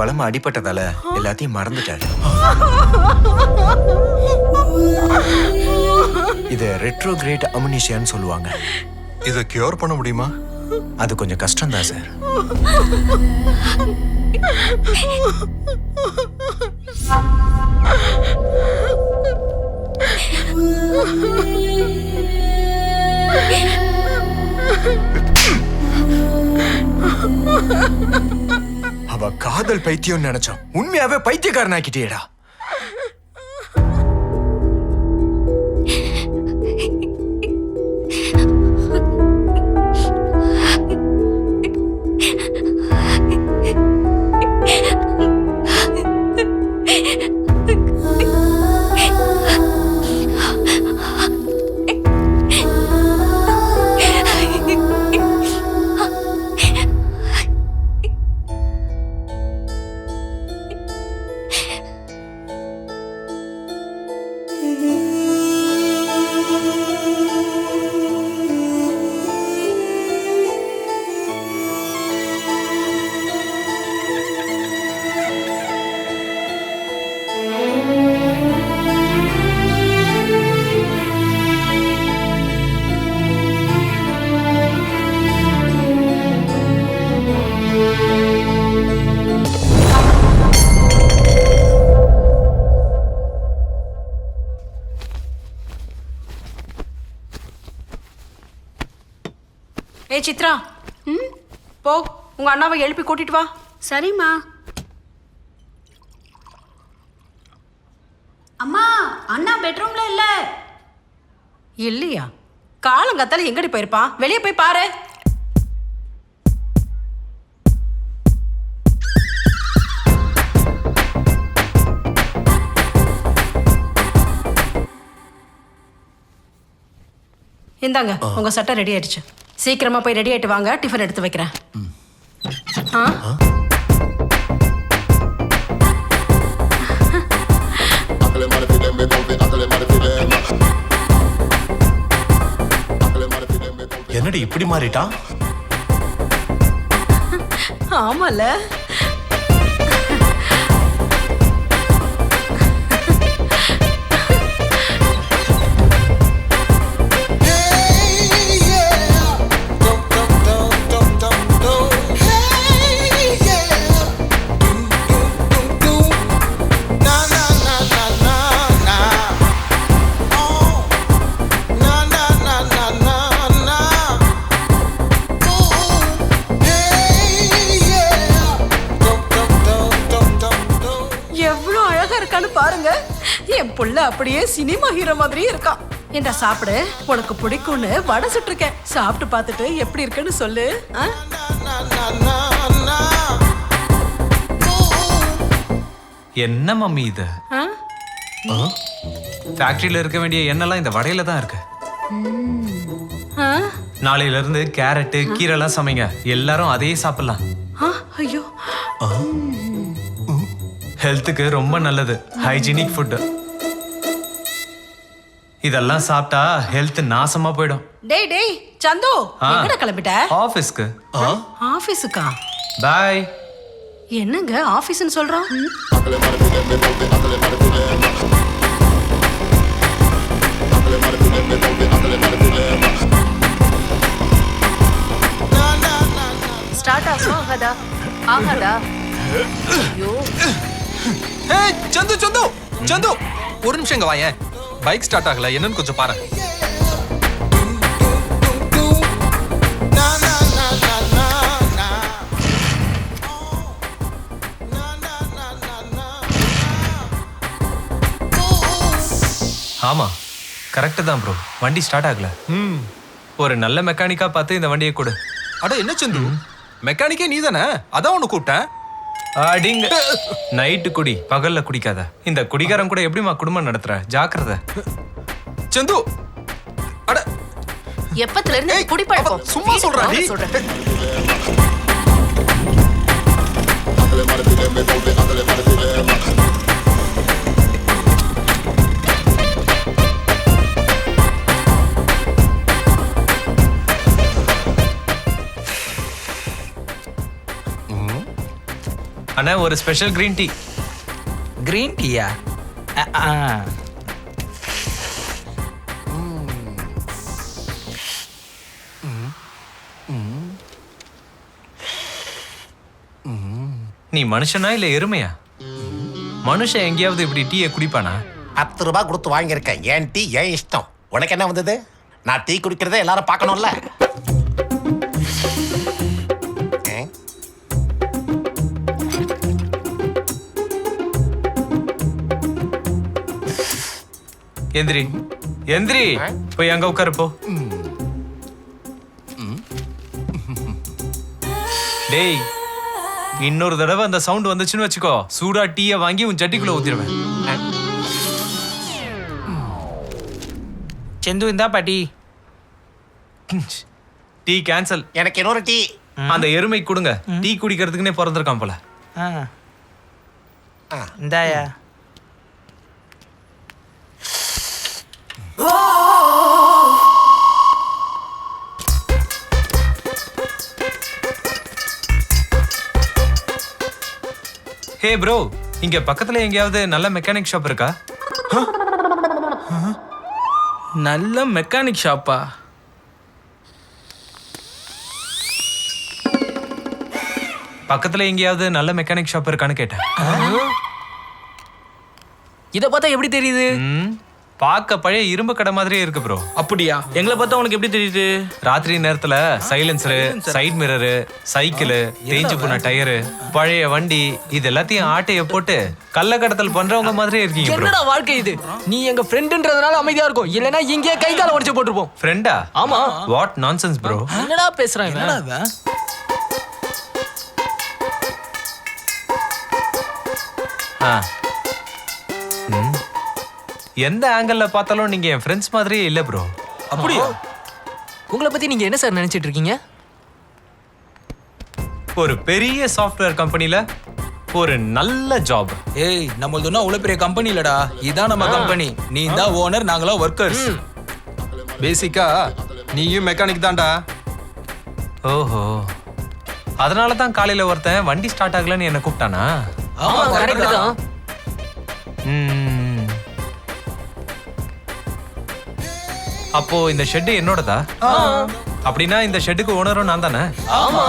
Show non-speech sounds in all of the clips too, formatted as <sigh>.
பலமா அடிபட்டதால எல்லாத்தையும் மறந்துட்டாரு. இது ரெட்ரோகிரேட் அமுனிஷியான்னு சொல்லுவாங்க. இதை கியூர் பண்ண முடியுமா? அது கொஞ்சம் கஷ்டம்தான் சார் <laughs> அவ காதல் பைத்தியம் நினைச்சோம் உண்மையாவே பைத்தியக்காரன் ஆக்கிட்டேடா ஏய் சித்ரா. ம்? போ உங்க அண்ணாவை எழுப்பி கூட்டிட்டு வா. சரிம்மா. அம்மா அண்ணா பெட்ரூம்ல இல்ல. இல்லையா? காலங்கத்தால எங்கடி போயிருப்பான் வெளியே போய் பாரு. இந்தாங்க உங்க சட்டை ரெடி ஆயிடுச்சு. சீக்கிரமா போய் ரெடி ஆயிட்டு வாங்க. டிஃபன் எடுத்து வைக்கிறேன். ஆ? என்னடி இப்படி மாறிட்டான் ஆமால புள்ள அப்படியே சினிமா ஹீரோ மாதிரியே இருக்கான் இந்த சாப்பிடு? உனக்கு பிடிக்கும்னு வடை சுட்டிருக்கேன் சாப்பிட்டு பார்த்துட்டு எப்படி இருக்குன்னு சொல்லு? என்ன மம்மி இது? ஆ? ஃபேக்டரியில இருக்க வேண்டிய எண்ணெய்லாம் இந்த வடையில தான் இருக்கு. ஆ? நாளையில இருந்து கேரட்டு கீரைலாம் சமைங்க. எல்லாரும் அதையே சாப்பிடலாம். ஐயோ. ஹெல்த்துக்கு ரொம்ப நல்லது. ஹைஜீனிக் ஃபுட்டு இதெல்லாம் சாப்பிட்டா ஹெல்த் நாசமா போயிடும். டேய் டேய் சந்து. எங்கடா கிளம்பிட்ட? ஆஃபீஸ்க்கு? ஆபீஸுக்கா பாய் என்னங்க ஆபீஸ்னு சொல்றான்? ஸ்டார்ட் ஆகும் ஆகாதா? ஆகாதா? ஐயோ. ஏய் சந்து சந்து சந்து ஒரு நிமிஷம் இங்க வாயேன். பைக் ஸ்டார்ட் ஆகல. என்னன்னு கொஞ்சம் பாரு ஆமா. கரெக்டு தான் ப்ரோ வண்டி ஸ்டார்ட் ஆகல. ம். ஒரு நல்ல மெக்கானிக்கா பார்த்து இந்த வண்டியை கொடு. அட என்ன சந்து? மெக்கானிக்கே நீ தானே அதான் உன்னை கூப்பிட்டேன். அடிங்க. நைட்டு குடி பகல்ல குடிக்காத. இந்த குடிகாரன் கூட எப்படிம்மா குடும்பம் நடத்துற? ஜாக்கிரதை. சந்து. அட. எப்பத்துல இருந்து ஏய், குடிப்பழக்கம்? அப்ப சும்மா வீட்டுக்கு சொல்றா வாங்க நீ. சொல்றேன். அண்ணா ஒரு ஸ்பெஷல் கிரீன் டீ கிரீன் டீயா நீ மனுஷனா இல்ல எருமையா? மனுஷன் எங்கேயாவது இப்படி டீயை குடிப்பானா? பத்து ரூபாய் கொடுத்து வாங்கியிருக்கேன். ஏன் டீ ஏன் இஷ்டம்? உனக்கு என்ன வந்தது? நான் டீ குடிக்கிறதை எல்லாரும் பார்க்கணும்ல. எந்திரி. எந்திரி. போய் அங்க உட்காரு போ. டேய் இன்னொரு தடவை அந்த சவுண்ட் வந்துச்சுன்னு வச்சுக்கோ. சூடா டீயை வாங்கி உன் ஜட்டிக்குள்ள ஊத்திடுவேன். செந்து இந்தா பாட்டி. Tea cancel. எனக்கு இன்னொரு டீ. அந்த எருமை கொடுங்க. டீ குடிக்கிறதுக்குன்னே பிறந்திருக்கான் போல. ஆ. இந்தாயா. ஹே ப்ரோ இங்க பக்கத்துல எங்கேயாவது நல்ல மெக்கானிக் ஷாப் இருக்கா? நல்ல மெக்கானிக் ஷாப்பா பக்கத்துல எங்கேயாவது நல்ல மெக்கானிக் ஷாப் இருக்கான்னு கேட்டேன். இத பார்த்தா எப்படி தெரியுது? பார்க்க பழைய இரும்பு கடை மாதிரியே இருக்கு ப்ரோ அப்படியா? எங்களை பார்த்தா உனக்கு எப்படி தெரியுது? ராத்திரி நேரத்துல சைலன்சரு சைட் மிரரு சைக்கிள் தேஞ்சு போன டயரு பழைய வண்டி இது எல்லாத்தையும் ஆட்டைய போட்டு கள்ள கடத்தல் பண்றவங்க மாதிரியே இருக்கீங்க ப்ரோ என்னடா வாழ்க்கை இது? நீ எங்க ஃப்ரெண்டுன்றதுனால அமைதியா இருக்கும் இல்லனா இங்கே கை கால உடைச்சு போட்டுருப்போம். ஃப்ரெண்டா ஆமா. வாட் நான்சென்ஸ் ப்ரோ என்னடா பேசுறான் இவன்? ஆ. எந்த ஆங்கிள் பார்த்தாலும் நீங்க என் ஃப்ரெண்ட்ஸ் மாதிரியே இல்ல ப்ரோ அப்படியா? உங்களை பத்தி நீங்க என்ன சார் நினைச்சிட்டு இருக்கீங்க? ஒரு பெரிய சாஃப்ட்வேர் கம்பெனில ஒரு நல்ல ஜாப் ஏய் நம்மளது ஒன்றும் அவ்வளோ பெரிய கம்பெனி இல்லடா. இதான் நம்ம கம்பெனி நீ தான் ஓனர் நாங்களாம் ஒர்க்கர்ஸ் பேசிக்கா நீயும் மெக்கானிக் தான்டா. ஓஹோ. அதனால தான் காலையில ஒருத்தன் வண்டி ஸ்டார்ட் ஆகலன்னு என்ன கூப்பிட்டானா? ஆமா கரெக்ட் தான். ம். அப்போ இந்த ஷெட் என்னோடதா? அப்படின்னா இந்த ஷெட்டுக்கு ஓனரும் நான் தானே? ஆமா.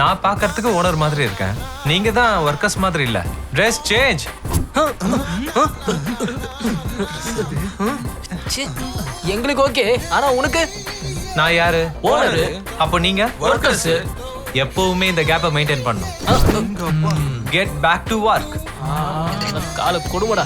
நான் பார்க்கறதுக்கு ஓனர் மாதிரி இருக்கேன். நீங்க தான் ஒர்க்கர்ஸ் மாதிரி இல்ல. ட்ரெஸ் சேஞ்ச் எங்களுக்கு ஓகே ஆனா உனக்கு? நான் யாரு? ஓனரு அப்போ நீங்க? ஒர்க்கர்ஸ் எப்பவுமே இந்த கேப்பை மெயின்டைன் பண்ணும் கெட் பேக் டு ஒர்க் கால கொடுமடா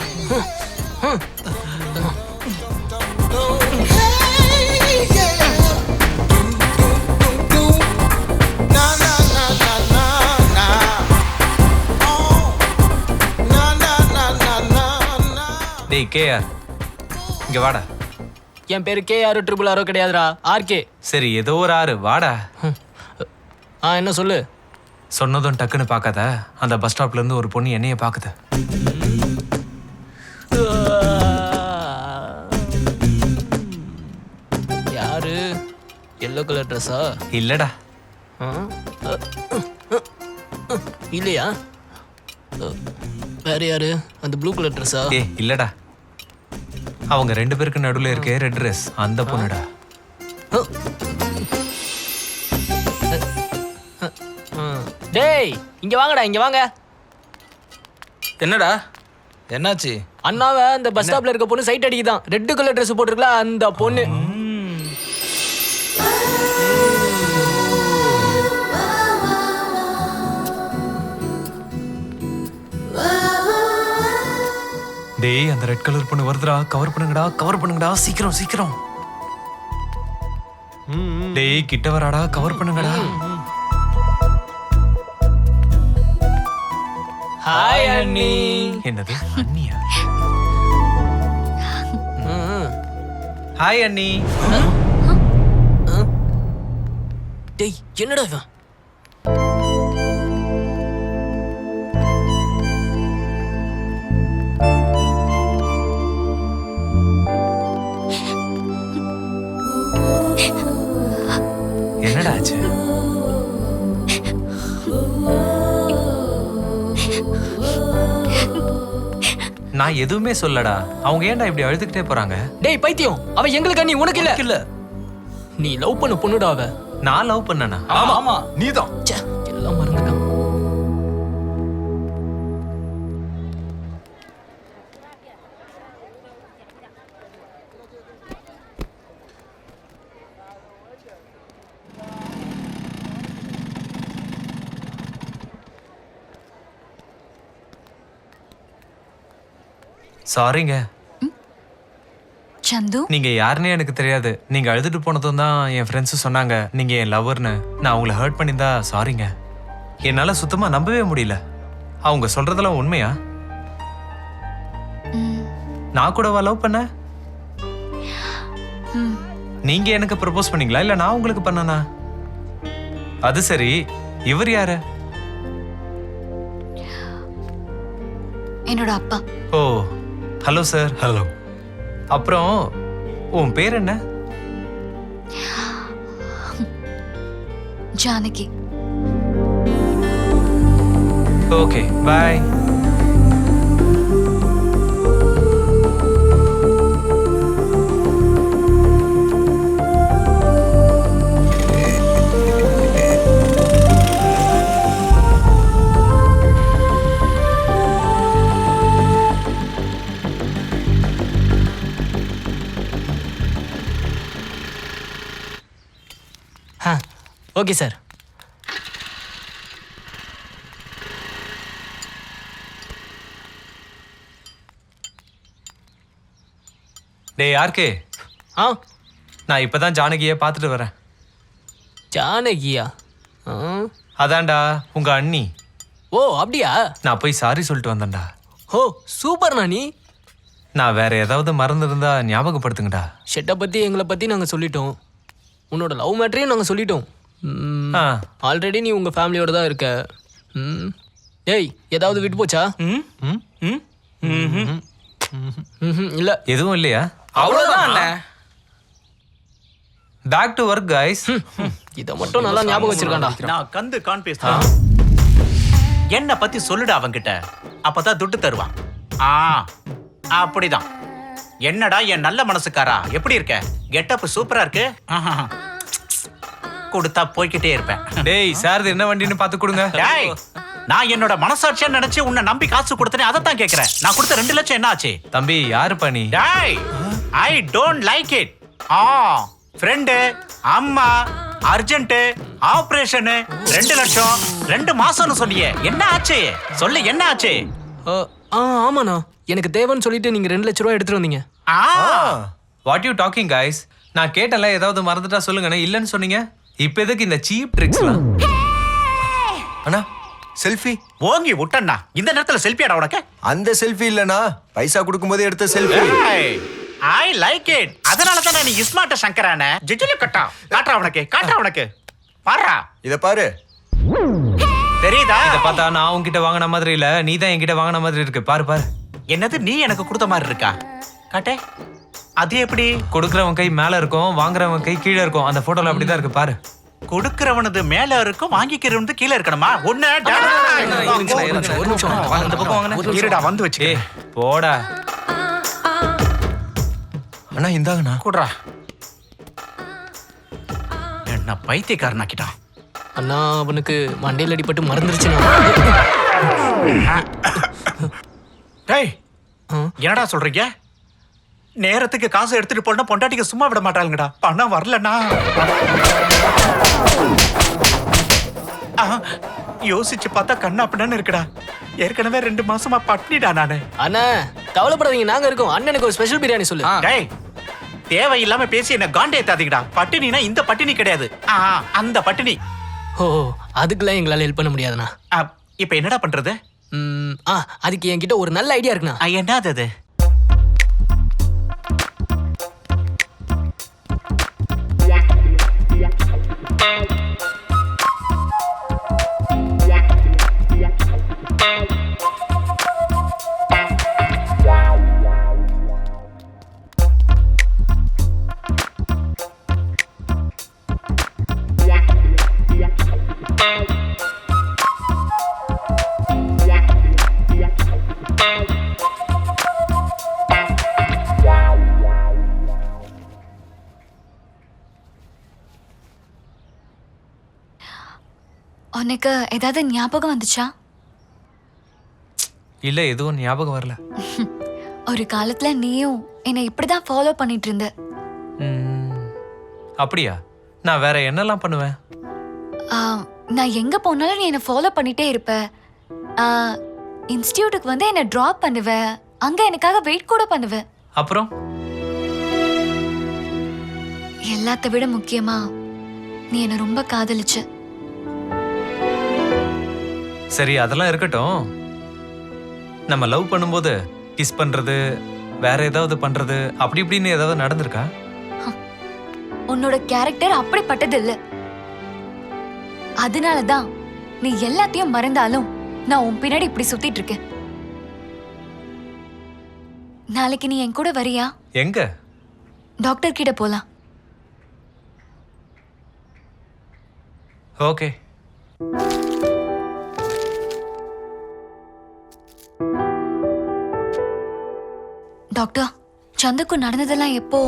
டேய் கேஆர் இங்க வாடா. என் பேரு கே ஆர் ட்ரிபிள் ஆரோ கிடையாதுடா. ஆர்கே சரி ஏதோ ஒரு ஆறு வாடா. ஆ என்ன சொல்லு? சொன்னதும் டக்குன்னு பார்க்காத. அந்த பஸ் ஸ்டாப்ல இருந்து ஒரு பொண்ணு என்னைய பாக்குது எல்லோ கலர் ட்ரெஸ்ஸா இல்லடா. இல்லையா? வேற யாரு? அந்த ப்ளூ கலர் ட்ரெஸ்ஸா ஏ இல்லடா. அவங்க ரெண்டு பேருக்கு நடுவுல இருக்கே ரெட் ட்ரெஸ் அந்த பொண்ணுடா. டேய் இங்க வாங்கடா இங்க வாங்க. என்னடா? என்னாச்சு? அண்ணாவை அந்த பஸ் ஸ்டாப்ல இருக்க பொண்ணு சைட் அடிக்குதான். ரெட் கலர் ட்ரெஸ் போட்டிருக்கல அந்த பொண்ணு. டேய் அந்த ரெட் கலர் பொண்ணு வருதுடா. கவர் பண்ணுங்கடா கவர் பண்ணுங்கடா. சீக்கிரம் சீக்கிரம். டேய் கிட்ட வராடா கவர் பண்ணுங்கடா. ஹாய் அண்ணி. என்னது? அண்ணியா. ஹாய் அண்ணி. டேய் என்னடா இவன்? என்னடா ஆச்சு நான் எதுவுமே சொல்லடா அவங்க ஏன்டா இப்படி அழுதுகிட்டே போறாங்க? டேய் பைத்தியம் அவ எங்களுக்கு நீ உனக்கு இல்ல. இல்ல. நீ லவ் பண்ண பொண்ணுடா அவ. நான் லவ் பண்ணனா? ஆமா. ஆமா. நீதான். சாரிங்க சந்து நீங்க யாருன்னே எனக்கு தெரியாது. நீங்க அழுதுட்டு போனதும் தான் என் ஃப்ரெண்ட்ஸும் சொன்னாங்க. நீங்க என் லவ்வர்னு நான் உங்களை ஹர்ட் பண்ணியிருந்தா சாரிங்க என்னால சுத்தமா நம்பவே முடியல. அவங்க சொல்றதெல்லாம் உண்மையா? நான் கூடவா லவ் பண்ண? நீங்க எனக்கு ப்ரப்போஸ் பண்ணீங்களா? இல்ல நான் உங்களுக்கு பண்ணனா? அது சரி. இவர் யாரு? என்னோட அப்பா. ஓ. ஹலோ சார் ஹலோ அப்புறம் உன் பேர் என்ன? Janaki okay bye okay sir. டேய் யாருக்கே? ஆ. நான் இப்பதான் ஜானகியை பார்த்துட்டு வரேன். ஜானகியா? ஆ. அதான்டா உங்க அண்ணி. ஓ அப்படியா? நான் போய் சாரி சொல்லிட்டு வந்தேன்டா. ஓ சூப்பர்ண்ணா நீ. நான் வேற ஏதாவது மறந்துருந்தா ஞாபகப்படுத்துங்கடா. ஷெட்டை பற்றி எங்களை பற்றி நாங்கள் சொல்லிட்டோம். உன்னோட லவ் மேட்டரையும் நாங்கள் சொல்லிட்டோம். ஆல்ரெடி நீ உங்கள் ஃபேமிலியோட தான் இருக்க. ம். டேய் ஏதாவது விட்டு போச்சா? ம். ம். ம். இல்லை. எதுவும் இல்லையா? அவ்வளவுதான் அண்ணன் பேக் டு ஒர்க் கைஸ் இதை மட்டும் நல்லா ஞாபகம் வச்சிருக்காண்டா நான் கந்து கான் பேசுறேன் என்ன பத்தி சொல்லுடா அவன்கிட்ட. அப்பதான் துட்டு தருவான். ஆ அப்படிதான். என்னடா என் நல்ல மனசுக்காரா? எப்படி இருக்க? கெட்டப் சூப்பரா இருக்கு? ஆஹா. கொடுத்தா போய்கிட்டே இருப்பேன். டேய் சார் என்ன வண்டின்னு பார்த்து கொடுங்க. டேய் நான் என்னோட மனசாட்சியா நினைச்சு உன்னை நம்பி காசு கொடுத்தனே அதை தான் கேக்குறேன். நான் கொடுத்த ரெண்டு லட்சம் என்ன ஆச்சு? தம்பி யாரு பண்ணி டேய் ஐ டோன்ட் லைக் இட் ஆ ஃப்ரெண்டு அம்மா அர்ஜென்ட் ஆபரேஷன் ரெண்டு லட்சம் ரெண்டு மாசம்னு சொன்னியே என்ன ஆச்சு? சொல்லு என்ன ஆச்சு? ஆ ஆ, ஆமாண்ணா. எனக்கு தேவைன்னு சொல்லிட்டு நீங்கள் ரெண்டு லட்ச ரூபா எடுத்துட்டு வந்தீங்க. ஆ. வாட் யூ டாக்கிங் கைஸ் நான் கேட்டல ஏதாவது மறந்துட்டா சொல்லுங்கண்ணே. இல்லைன்னு சொன்னீங்க? இப்போ எதுக்கு இந்த சீப் ட்ரிக்ஸ்லாம் அண்ணா செல்ஃபி. ஓங்கி விட்டண்ணா. இந்த நேரத்துல செல்ஃபியாடா உனக்கு? அந்த செல்ஃபி இல்லனா பைசா கொடுக்கும்போது எடுத்த செல்ஃபி. ஐ லைக் இட் அதனால தான் நீ இஸ்மார்ட்ட சங்கரான. ஜிஜிலி கட்டா. காட்டுறா உனக்கு காட்டுறா உனக்கு. பாருடா. இத பாரு. தெரியுதா? இதை பார்த்தா நான் உன்கிட்ட வாங்கின மாதிரி இல்ல நீ தான் என்கிட்ட வாங்கின மாதிரி இருக்கு. பாரு பாரு. என்னது நீ எனக்கு கொடுத்த மாதிரி இருக்கா? காட்டே. அது எப்படி? கொடுக்குறவன் கை மேல இருக்கும் வாங்குறவன் கை கீழே இருக்கும். அந்த போட்டோல அப்படிதான் இருக்கு பாரு. கொடுக்கிறவனது மேல இருக்கும் வாங்கிக்கிறவனது கீழே இருக்கணுமா? ஒண்ணு ஒரு நிமிஷம். இந்த பக்கம் வாங்க இருடா வந்து வச்சு போடா. அண்ணா இந்தாங்கண்ணா. கூடுறா. என்ன பைத்தியக்காரனாக்கிட்டான் அண்ணா அவனுக்கு மண்டையில் அடிபட்டு மறந்துருச்சுண்ணா. டேய் என்னடா சொல்றீங்க? நேரத்துக்கு காசு எடுத்துட்டு போனா பொண்டாட்டிக்கு சும்மா விட மாட்டாளுங்கடா. பணம் வரலண்ணா. யோசிச்சு பார்த்தா கண்ணா அப்படின்னு இருக்குடா. ஏற்கனவே ரெண்டு மாசமா பட்னிடா நானு. அண்ணா கவலைப்படாதீங்க நாங்க இருக்கோம். அண்ணனுக்கு ஒரு ஸ்பெஷல் பிரியாணி சொல்லு. டேய் தேவையில்லாம பேசி என்ன காண்டே ஏத்தாதீங்கடா பட்டினினா இந்த பட்டினி கிடையாது. அந்த பட்டினி. ஓ அதுக்கெல்லாம் எங்களால் ஹெல்ப் பண்ண முடியாதுண்ணா. இப்ப என்னடா பண்றது? ஆ அதுக்கு என்கிட்ட ஒரு நல்ல ஐடியா இருக்குண்ணா. என்னது அது? உனக்கு ஏதாவது ஞாபகம் வந்துச்சா? இல்ல எதுவும் ஞாபகம் வரல. <laughs> ஒரு காலத்துல நீயும் என்னை இப்படிதான் ஃபாலோ பண்ணிட்டு இருந்த அப்படியா? நான் வேற என்னெல்லாம் பண்ணுவேன்? நான் எங்க போனாலும் நீ என்னை ஃபாலோ பண்ணிட்டே இருப்ப. ஆ, இன்ஸ்டிடியூட்டுக்கு வந்து என்னை ட்ராப் பண்ணுவ. அங்க எனக்காக வெயிட் கூட பண்ணுவ. அப்புறம்? எல்லாத்த விட முக்கியமா நீ என்னை ரொம்ப காதலிச்ச. சரி அதெல்லாம் இருக்கட்டும். நம்ம லவ் பண்ணும்போது கிஸ் பண்றது வேற ஏதாவது பண்றது அப்படி இப்படின்னு ஏதாவது நடந்திருக்கா? உன்னோட கேரக்டர் அப்படிப்பட்டது இல்ல. அதனாலதான் நீ எல்லாத்தையும் மறந்தாலும் நான் உன் பின்னாடி இப்படி சுத்திட்டு இருக்கேன். நாளைக்கு நீ என் கூட வரியா? எங்க? டாக்டர் கிட்ட போலாம். ஓகே டாக்டர் சந்துக்கு நடந்ததெல்லாம் எப்போ?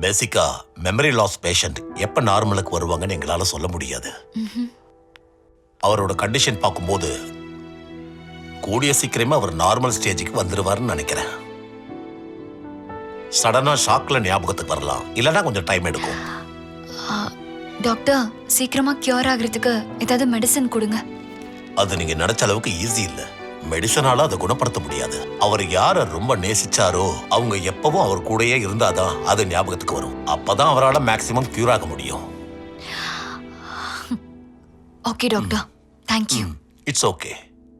பேசிக்கா மெமரி லாஸ் பேஷண்ட் எப்ப நார்மலுக்கு வருவாங்கன்னு எங்களால சொல்ல முடியாது. அவரோட கண்டிஷன் பார்க்கும்போது கூடிய சீக்கிரமே அவர் நார்மல் ஸ்டேஜுக்கு வந்துருவாருன்னு நினைக்கிறேன். சடனா ஷாக்ல ஞாபகத்துக்கு வரலாம். இல்லைன்னா கொஞ்சம் டைம் எடுக்கும். டாக்டர் சீக்கிரமா கியூர் ஆகுறதுக்கு ஏதாவது மெடிசன் கொடுங்க. அது நீங்க நினைச்ச அளவுக்கு ஈஸி இல்ல. மெடிசனால அதை குணப்படுத்த முடியாது. அவர் யார ரொம்ப நேசிச்சாரோ அவங்க எப்பவும் அவர் கூடயே இருந்தாதான் அது ஞாபகத்துக்கு வரும். அப்பதான் அவரால் மேக்சிமம் கியூர் ஆக முடியும். Okay doctor thank you it's okay